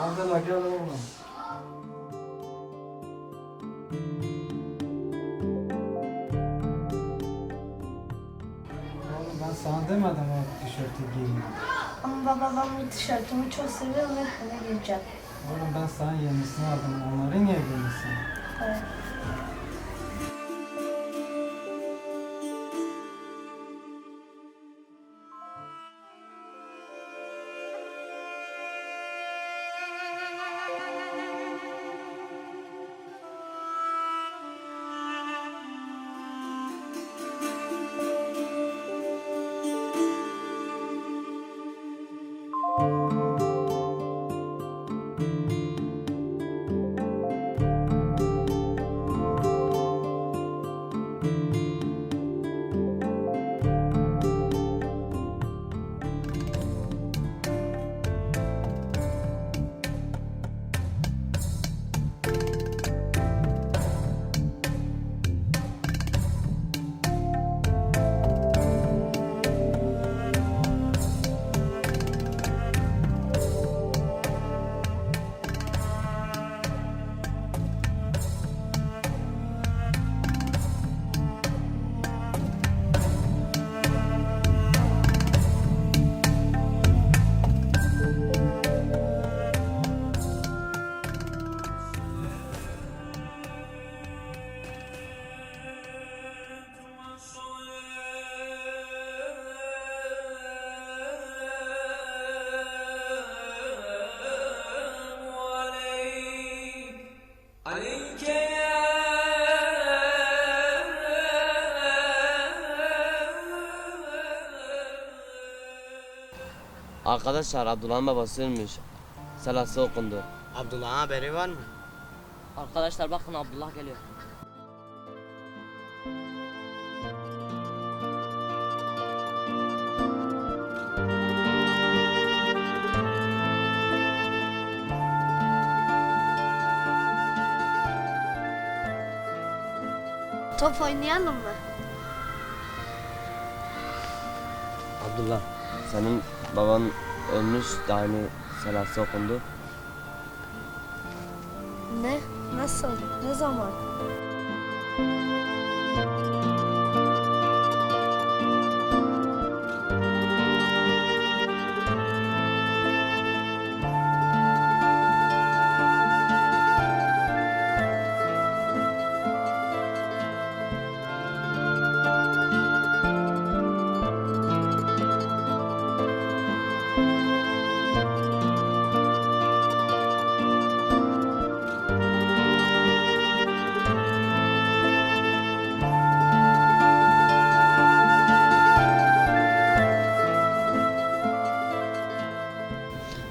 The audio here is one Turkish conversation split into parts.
Hadi la gel oğlum. Ben sana demedim o tişörtü giyme. Ama baba ben bu tişörtümü çok seviyorum ve bunu giyeceğim. Oğlum ben sana yenisini aldım. Onları Arkadaşlar Abdullah'ın babası ölmüş. Selası okundu. Abdullah'ın haberi var mı? Arkadaşlar bakın Abdullah geliyor. Top oynayalım mı? Abdullah senin baban ölmüş daha yeni selası okundu. Ne? Nasıl? Ne zaman?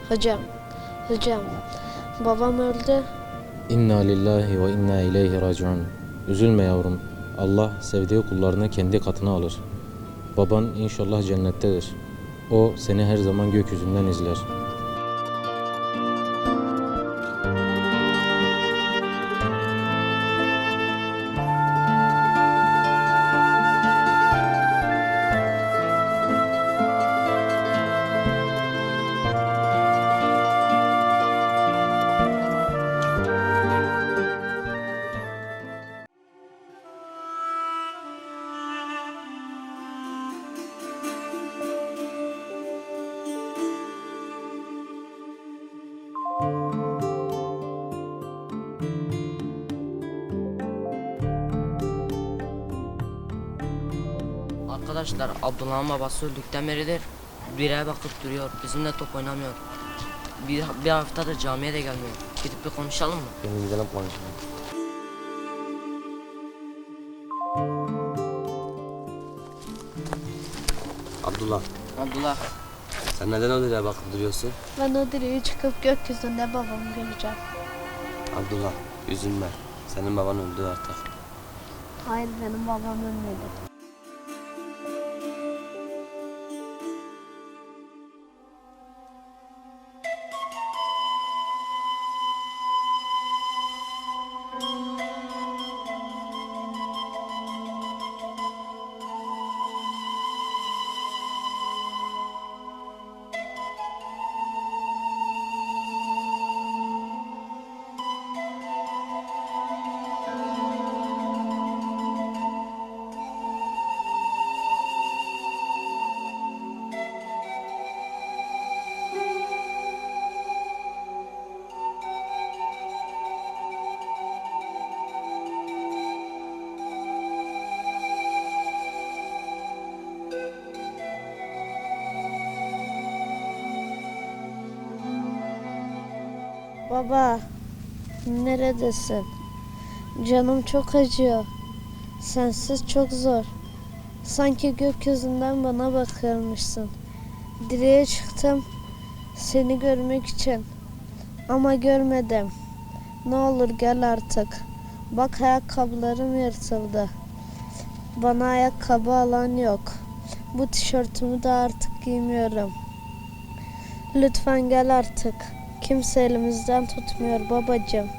Hocam, hocam, babam öldü. İnna lillahi ve inna ileyhi raciun. Üzülme yavrum. Allah sevdiği kullarını kendi katına alır. Baban inşallah cennettedir. O seni her zaman gökyüzünden izler. Arkadaşlar Abdullah'ın babası öldükten beridir bire bakıp duruyor. Bizimle top oynamıyor. Bir, bir haftadır camiye de gelmiyor. Gidip bir konuşalım mı? Benim gidelim konuşalım. Abdullah Abdullah Sen neden öyle bakıp duruyorsun? Ben o direğe çıkıp gökyüzünde babamı göreceğim. Abdullah üzülme. Senin baban öldü artık. Hayır benim babam ölmedi. Baba, neredesin? Canım çok acıyor. Sensiz çok zor. Sanki gökyüzünden bana bakıyormuşsun. Direğe çıktım seni görmek için. Ama görmedim. Ne olur gel artık. Bak ayakkabılarım yırtıldı. Bana ayakkabı alan yok. Bu tişörtümü de artık giymiyorum. Lütfen gel artık. Kimse elimizden tutmuyor babacığım.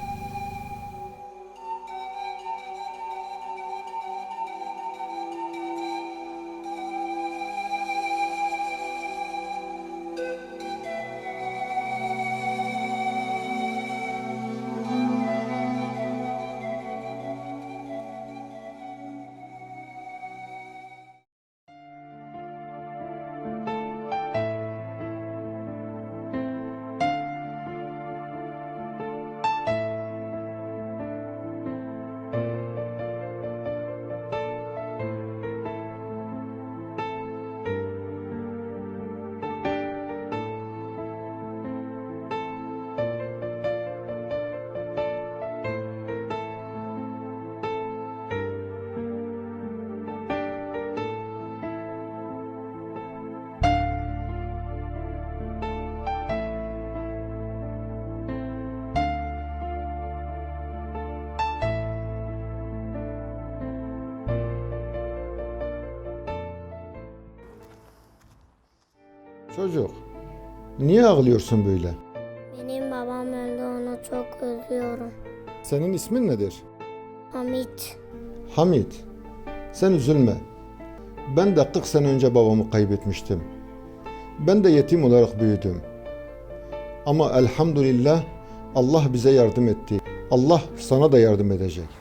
Çocuk, niye ağlıyorsun böyle? Benim babam öldü onu çok özlüyorum. Senin ismin nedir? Hamit. Hamit. Sen üzülme. Ben de 40 sene önce babamı kaybetmiştim. Ben de yetim olarak büyüdüm. Ama elhamdülillah Allah bize yardım etti. Allah sana da yardım edecek.